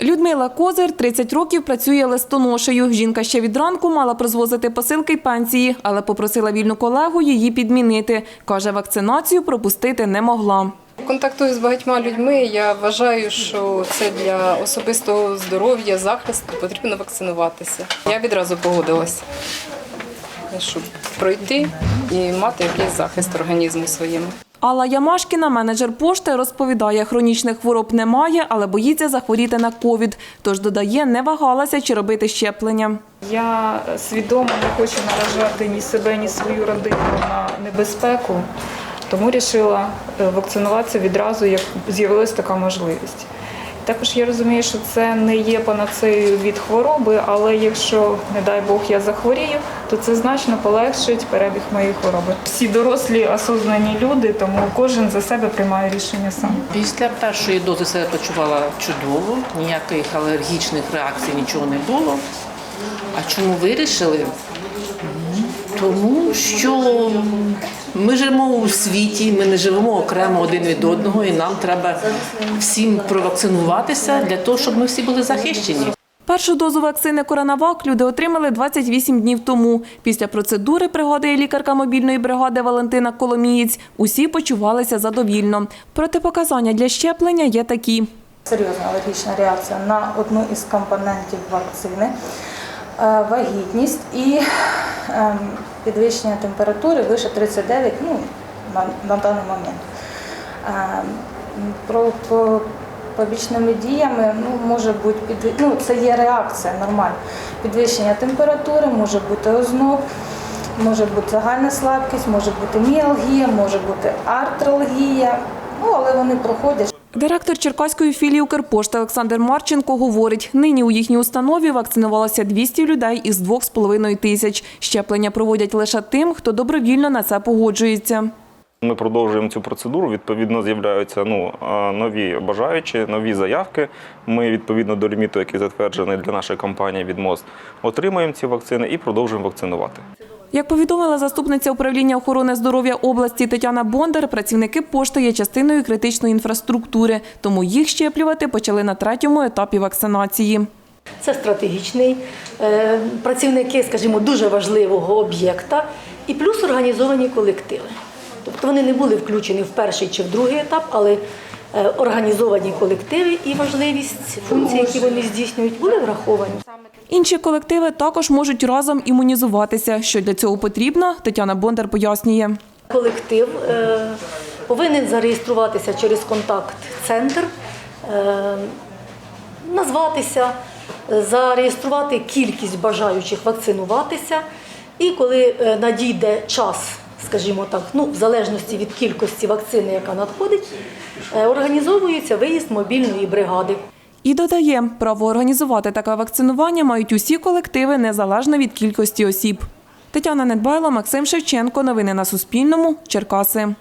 Людмила Козир 30 років працює листоношею. Жінка ще від ранку мала призвозити посилки й пенсії, але попросила вільну колегу її підмінити. Каже, вакцинацію пропустити не могла. Контактую з багатьма людьми. Я вважаю, що це для особистого здоров'я, захисту потрібно вакцинуватися. Я відразу погодилася, щоб пройти і мати якийсь захист організму своєму. Алла Ямашкіна, менеджер пошти, розповідає, хронічних хвороб немає, але боїться захворіти на ковід. Тож додає, не вагалася чи робити щеплення. Я свідомо не хочу наражати ні себе, ні свою родину на небезпеку, тому вирішила вакцинуватися відразу, як з'явилася така можливість. Також я розумію, що це не є панацеєю від хвороби, але якщо, не дай Бог, я захворію, то це значно полегшить перебіг моєї хвороби. Всі дорослі, осознані люди, тому кожен за себе приймає рішення сам. Після першої дози себе почувала чудово, ніяких алергічних реакцій нічого не було. А чому вирішили? Тому що ми живемо у світі, ми не живемо окремо один від одного, і нам треба всім провакцинуватися для того, щоб ми всі були захищені. Першу дозу вакцини Коронавак люди отримали 28 днів тому. Після процедури, пригадує лікарка мобільної бригади Валентина Коломієць, усі почувалися задовільно. Протипоказання для щеплення є такі. серйозна алергічна реакція на одну із компонентів вакцини, е, вагітність і підвищення температури вище 39 ну, на, даний момент. Ем, Про, по побічними діями ну, може бути підвищення, ну, це є реакція нормальна. Підвищення температури, може бути озноб, може бути загальна слабкість, може бути міалгія, може бути артралгія, ну, але вони проходять. Директор Черкаської філії Укрпошти Олександр Марченко говорить, нині у їхній установі вакцинувалося 200 людей із 2,5 тисяч. Щеплення проводять лише тим, хто добровільно на це погоджується. Ми продовжуємо цю процедуру. Відповідно, з'являються ну нові бажаючі, нові заявки. Ми відповідно до ліміту, який затверджений для нашої компанії від МОЗ, отримуємо ці вакцини і продовжуємо вакцинувати. Як повідомила заступниця управління охорони здоров'я області Тетяна Бондар, працівники пошти є частиною критичної інфраструктури, тому їх щеплювати почали на третьому етапі вакцинації. Це стратегічний е, працівники, скажімо, дуже важливого об'єкта, і плюс організовані колективи. Тобто вони не були включені в перший чи в другий етап, але е, організовані колективи і важливість функцій, які вони здійснюють, були враховані. Інші колективи також можуть разом імунізуватися. Що для цього потрібно, Тетяна Бондар пояснює. Колектив е, повинен зареєструватися через контакт-центр, е, назватися, зареєструвати кількість бажаючих вакцинуватися. І коли надійде час, скажімо так, ну, в залежності від кількості вакцини, яка надходить, е, організовується виїзд мобільної бригади. І додає, право організувати таке вакцинування мають усі колективи незалежно від кількості осіб. Тетяна Недбайло, Максим Шевченко. Новини на Суспільному. Черкаси.